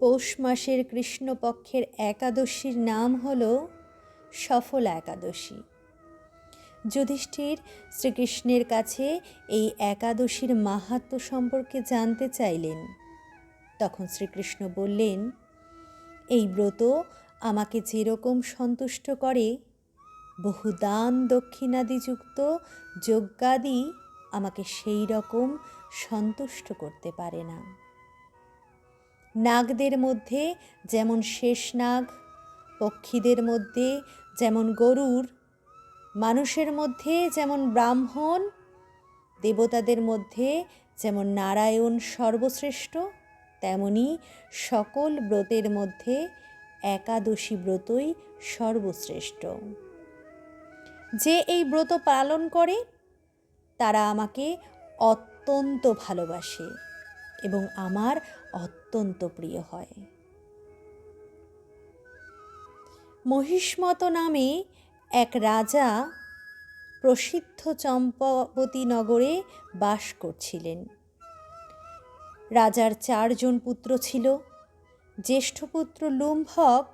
পৌষ মাসের কৃষ্ণপক্ষের একাদশীর নাম হল সফল একাদশী। যুধিষ্ঠির শ্রীকৃষ্ণের কাছে এই একাদশীর মাহাত্ম সম্পর্কে জানতে চাইলেন। তখন শ্রীকৃষ্ণ বললেন, এই ব্রত আমাকে যেরকম সন্তুষ্ট করে বহু দান দক্ষিণাদিযুক্ত যজ্ঞাদি আমাকে সেই রকম সন্তুষ্ট করতে পারে না। নাগদের মধ্যে যেমন শেষ নাগ, পক্ষীদের মধ্যে যেমন গরুর, মানুষের মধ্যে যেমন ব্রাহ্মণ, দেবতাদের মধ্যে যেমন নারায়ণ সর্বশ্রেষ্ঠ, তেমনি সকল ব্রতের মধ্যে একাদশী ব্রতই সর্বশ্রেষ্ঠ। যে এই ব্রত পালন করে, তারা আমাকে অত্যন্ত ভালোবাসে এবং আমার অত্যন্ত প্রিয় হয়। মহিষ্মত নামে এক রাজা প্রসিদ্ধ চম্পাবতী নগরে বাস করছিলেন। রাজার চারজন পুত্র ছিল। জ্যেষ্ঠ পুত্র লুম্ভক,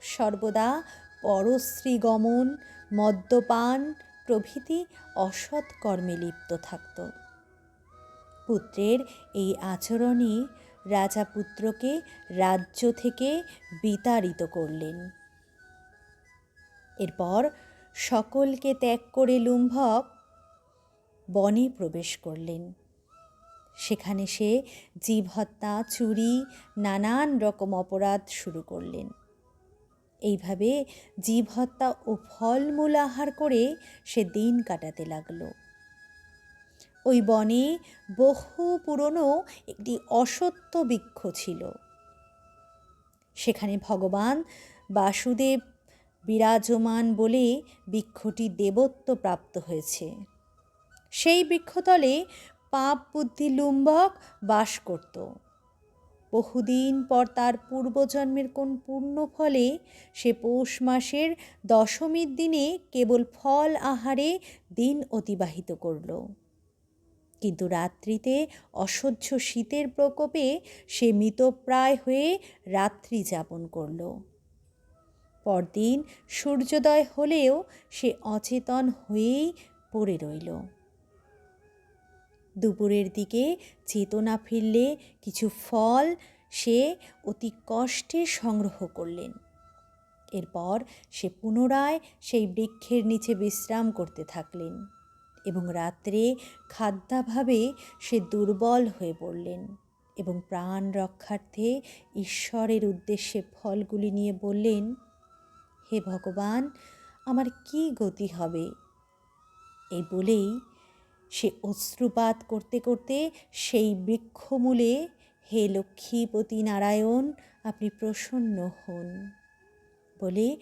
সর্বদা পরশ্রী গমন মদ্যপান প্রভৃতি অসৎ কর্মে লিপ্ত থাকত। পুত্রের এই আচরণে রাজা পুত্রকে রাজ্য থেকে বিতাড়িত করলেন। এরপর সকলকে ত্যাগ করে লুম্ভক বনে প্রবেশ করলেন। সেখানে সে জীব হত্যা চুরি, নানান রকম অপরাধ শুরু করলেন। এইভাবে জীব হত্যা ও ফলমূল আহার করে সে দিন কাটাতে লাগল। ওই বনে বহু পুরনো একটি অসত্য বৃক্ষ ছিল। সেখানে ভগবান বাসুদেব বিরাজমান বলে বৃক্ষটি দেবত্ব প্রাপ্ত হয়েছে। সেই বৃক্ষতলে পাপ বুদ্ধি লুম্বক বাস করত। বহুদিন পর তার পূর্বজন্মের কোন পূর্ণ ফলে সে পৌষ মাসের দশমীর দিনে কেবল ফল আহারে দিন অতিবাহিত করল। কিন্তু রাত্রিতে অসহ্য শীতের প্রকোপে সে মৃতপ্রায় হয়ে রাত্রি যাপন করল। পরদিন সূর্যোদয় হলেও সে অচেতন হয়েই পড়ে রইল। দুপুরের দিকে চেতনা ফিরলে কিছু ফল সে অতি কষ্টে সংগ্রহ করলেন। এরপর সে পুনরায় সেই বৃক্ষের নিচে বিশ্রাম করতে থাকলেন। এবং রাত্রে খাদ্যাভাবে সে দুর্বল হয়ে পড়লেন এবং প্রাণ রক্ষার্থে ঈশ্বরের উদ্দেশ্যে ফলগুলি নিয়ে বললেন, হে ভগবান, আমার কি গতি হবে? এই বলেই সে অশ্রুপাত করতে করতে সেই বৃক্ষমূলে, হে লক্ষ্মীপতি নারায়ণ, আপনি প্রসন্ন হন। বলে